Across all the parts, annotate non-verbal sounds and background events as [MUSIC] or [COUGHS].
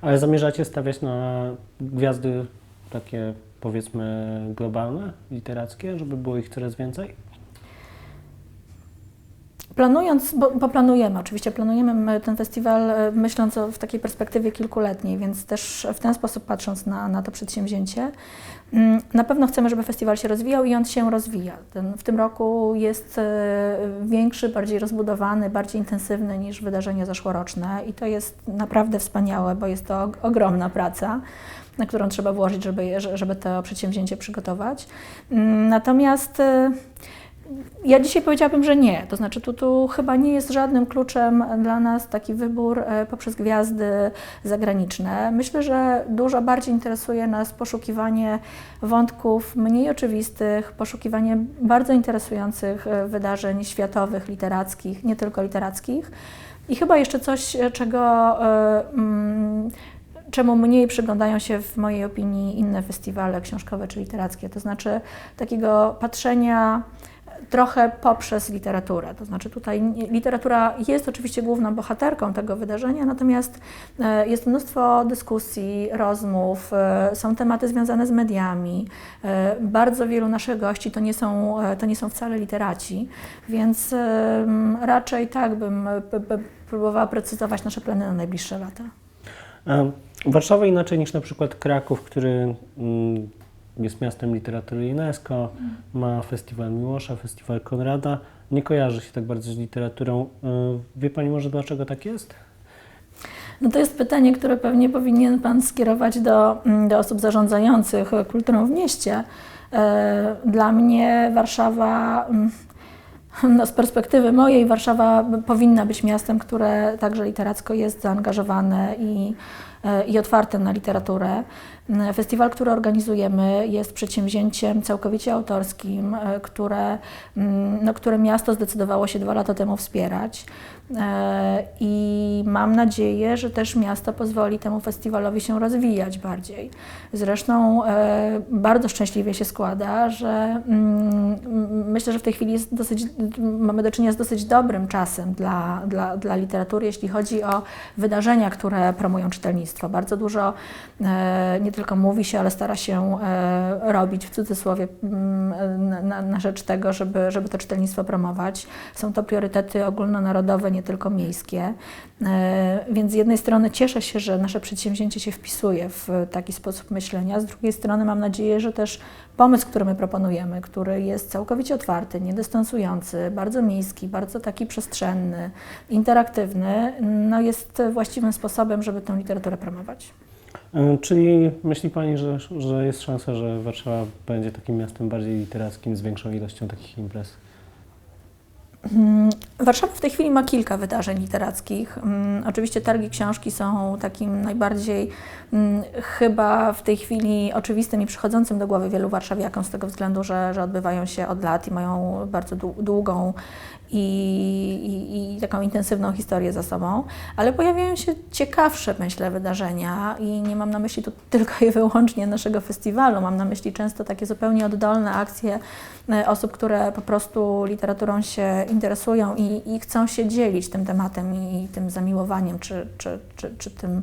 Ale zamierzacie stawiać na gwiazdy takie powiedzmy globalne, literackie, żeby było ich coraz więcej? Planując, bo, bo planujemy, oczywiście planujemy my ten festiwal e, myśląc o, w takiej perspektywie kilkuletniej, więc też w ten sposób patrząc na, na to przedsięwzięcie, mm, na pewno chcemy, żeby festiwal się rozwijał i on się rozwija. Ten, w tym roku jest e, większy, bardziej rozbudowany, bardziej intensywny niż wydarzenia zeszłoroczne i to jest naprawdę wspaniałe, bo jest to og- ogromna praca na którą trzeba włożyć, żeby, żeby to przedsięwzięcie przygotować. Mm, Natomiast e, ja dzisiaj powiedziałabym, że nie. To znaczy, tu, tu chyba nie jest żadnym kluczem dla nas taki wybór e, poprzez gwiazdy zagraniczne. Myślę, że dużo bardziej interesuje nas poszukiwanie wątków mniej oczywistych, poszukiwanie bardzo interesujących e, wydarzeń światowych, literackich, nie tylko literackich. I chyba jeszcze coś, czego. e, mm, czemu mniej przyglądają się w mojej opinii inne festiwale książkowe czy literackie, to znaczy takiego patrzenia trochę poprzez literaturę. To znaczy tutaj literatura jest oczywiście główną bohaterką tego wydarzenia, natomiast e, jest mnóstwo dyskusji, rozmów, e, są tematy związane z mediami. E, Bardzo wielu naszych gości to nie są, to nie są wcale literaci, więc raczej tak bym próbowała precyzować nasze plany na najbliższe lata. Warszawa inaczej niż na przykład Kraków, który mm, jest miastem literatury UNESCO, ma festiwal Miłosza, festiwal Konrada, nie kojarzy się tak bardzo z literaturą. E, Wie Pani może dlaczego tak jest? No to jest pytanie, które pewnie powinien Pan skierować do, mm, do osób zarządzających kulturą w mieście. E, Dla mnie Warszawa, mm, no z perspektywy mojej, Warszawa powinna być miastem, które także literacko jest zaangażowane i, e, i otwarte na literaturę. Festiwal, który organizujemy, jest przedsięwzięciem całkowicie autorskim, e, które, no, które miasto zdecydowało się dwa lata temu wspierać. E, I mam nadzieję, że też miasto pozwoli temu festiwalowi się rozwijać bardziej. Zresztą e, bardzo szczęśliwie się składa, że mm, myślę, że w tej chwili jest dosyć, mamy do czynienia z dosyć dobrym czasem dla, dla, dla literatury, jeśli chodzi o wydarzenia, które promują czytelnictwo. Bardzo dużo e, nie tylko mówi się, ale stara się robić w cudzysłowie mm, na, na rzecz tego, żeby, żeby to czytelnictwo promować. Są to priorytety ogólnonarodowe, nie tylko miejskie. E, Więc z jednej strony cieszę się, że nasze przedsięwzięcie się wpisuje w taki sposób myślenia, z drugiej strony mam nadzieję, że też pomysł, który my proponujemy, który jest całkowicie otwarty, niedystansujący, bardzo miejski, bardzo taki przestrzenny, interaktywny, no jest właściwym sposobem, żeby tę literaturę promować. E, Czyli myśli Pani, że, że jest szansa, że Warszawa będzie takim miastem bardziej literackim z większą ilością takich imprez? Mm, Warszawa w tej chwili ma kilka wydarzeń literackich. Mm, Oczywiście targi książki są takim najbardziej mm, chyba w tej chwili oczywistym i przychodzącym do głowy wielu warszawiakom z tego względu, że, że odbywają się od lat i mają bardzo dłu- długą i, i, i taką intensywną historię za sobą, ale pojawiają się ciekawsze, myślę, wydarzenia i nie mam na myśli tu [LAUGHS] tylko i wyłącznie naszego festiwalu, mam na myśli często takie zupełnie oddolne akcje e, osób, które po prostu literaturą się interesują i, i chcą się dzielić tym tematem i tym zamiłowaniem, czy, czy, czy, czy tym,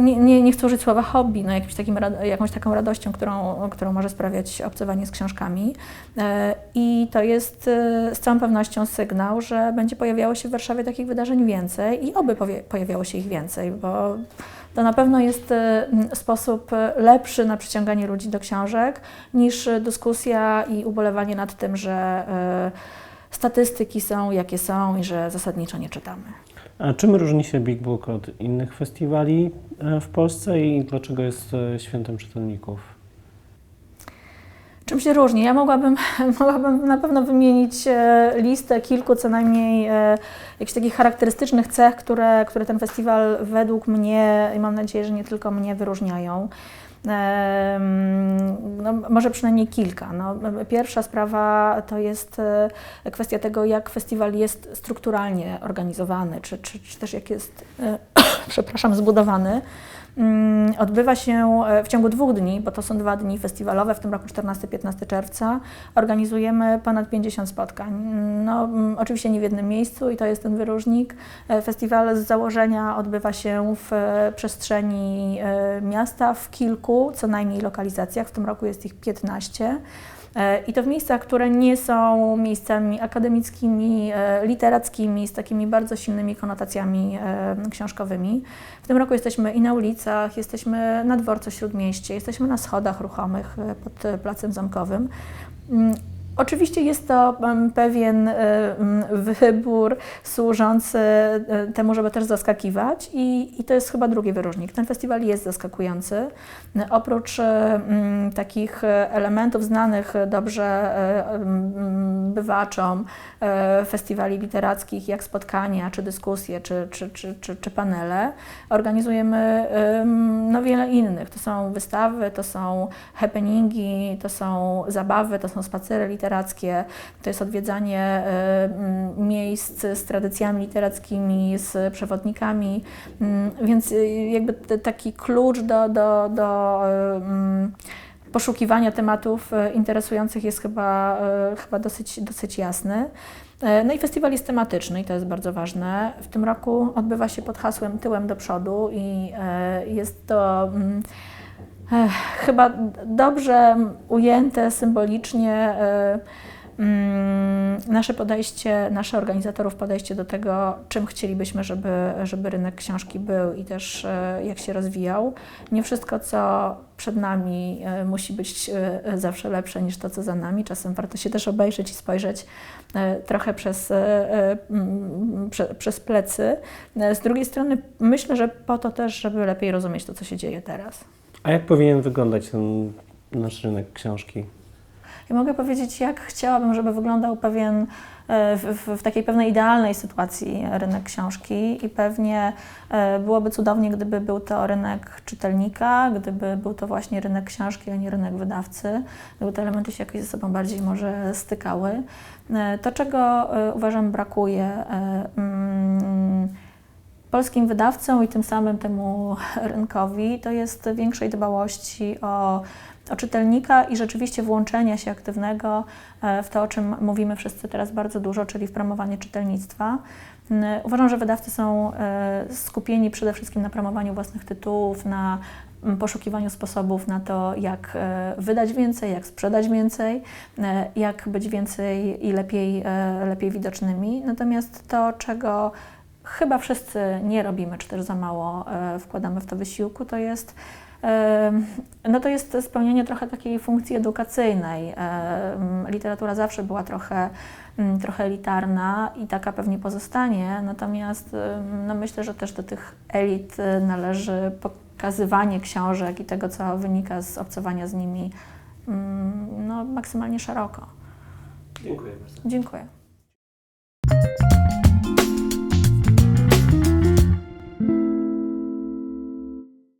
nie, nie, nie chcę użyć słowa hobby, no jakimś takim, jakąś taką radością, którą, którą może sprawiać obcowanie z książkami. E, I to jest e, z całą pewnością sygnał, że będzie pojawiało się w Warszawie takich wydarzeń więcej i oby pojawiało się ich więcej, bo to na pewno jest e, sposób lepszy na przyciąganie ludzi do książek niż dyskusja i ubolewanie nad tym, że statystyki są jakie są i że zasadniczo nie czytamy. A czym różni się Big Book od innych festiwali e, w Polsce i dlaczego jest e, świętem czytelników? Czym się różni? Ja mogłabym, [LAUGHS] mogłabym na pewno wymienić e, listę kilku co najmniej jakichś takich charakterystycznych cech, które, które ten festiwal według mnie i mam nadzieję, że nie tylko mnie wyróżniają. No, może przynajmniej kilka. No, pierwsza sprawa to jest e, kwestia tego, jak festiwal jest strukturalnie organizowany, czy, czy, czy też jak jest e, [COUGHS] przepraszam, zbudowany. Mm, Odbywa się e, w ciągu dwóch dni, bo to są dwa dni festiwalowe, w tym roku 14-15 czerwca. Organizujemy ponad 50 spotkań. No, mm, oczywiście nie w jednym miejscu i to jest ten wyróżnik. E, Festiwal z założenia odbywa się w e, przestrzeni miasta, w kilku co najmniej lokalizacjach. W tym roku jest ich 15. E, I to w miejscach, które nie są miejscami akademickimi, e, literackimi, z takimi bardzo silnymi konotacjami e, książkowymi. W tym roku jesteśmy i na ulicach, jesteśmy na dworcu Śródmieście, jesteśmy na schodach ruchomych pod Placem Zamkowym. Oczywiście jest to pewien e, wybór służący e, temu, żeby też zaskakiwać i, i to jest chyba drugi wyróżnik. Ten festiwal jest zaskakujący. Oprócz e, takich elementów znanych dobrze bywaczom festiwali literackich, jak spotkania, czy dyskusje, czy, czy, czy, czy, czy panele, organizujemy em, no, wiele innych. To są wystawy, to są happeningi, to są zabawy, to są spacery literackie, to jest odwiedzanie e, miejsc z tradycjami literackimi, z przewodnikami, Mm, więc y, jakby taki klucz do, do, do e, poszukiwania tematów e, interesujących jest chyba, e, chyba dosyć, dosyć jasny. E, No i festiwal jest tematyczny i to jest bardzo ważne. W tym roku odbywa się pod hasłem Tyłem do przodu i e, jest to mm, e, chyba dobrze ujęte symbolicznie e, mm, nasze podejście, nasze organizatorów podejście do tego, czym chcielibyśmy, żeby, żeby rynek książki był i też e, jak się rozwijał. Nie wszystko, co przed nami e, musi być zawsze lepsze niż to, co za nami. Czasem warto się też obejrzeć i spojrzeć trochę przez, mm, prze, przez plecy. Z drugiej strony myślę, że po to też, żeby lepiej rozumieć to, co się dzieje teraz. A jak powinien wyglądać ten nasz rynek książki? I mogę powiedzieć, jak chciałabym, żeby wyglądał pewien, e, w, w, takiej pewnej idealnej sytuacji rynek książki i pewnie e, byłoby cudownie, gdyby był to rynek czytelnika, gdyby był to właśnie rynek książki, a nie rynek wydawcy, gdyby te elementy się jakoś ze sobą bardziej może stykały. E, To, czego uważam brakuje mm, polskim wydawcom i tym samym temu rynkowi, to jest większej dbałości o o czytelnika i rzeczywiście włączenia się aktywnego e, w to, o czym mówimy wszyscy teraz bardzo dużo, czyli w promowanie czytelnictwa. N- Uważam, że wydawcy są e, skupieni przede wszystkim na promowaniu własnych tytułów, na mm, poszukiwaniu sposobów na to, jak e, wydać więcej, jak sprzedać więcej, jak być więcej i lepiej, lepiej widocznymi. Natomiast to, czego chyba wszyscy nie robimy, czy też za mało e, wkładamy w to wysiłku, to jest Em, No to jest spełnienie trochę takiej funkcji edukacyjnej. Em, Literatura zawsze była trochę, trochę elitarna i taka pewnie pozostanie, natomiast no myślę, że też do tych elit e, należy pokazywanie książek i tego, co wynika z obcowania z nimi, no, maksymalnie szeroko. Dziękuję bardzo. Dziękuję.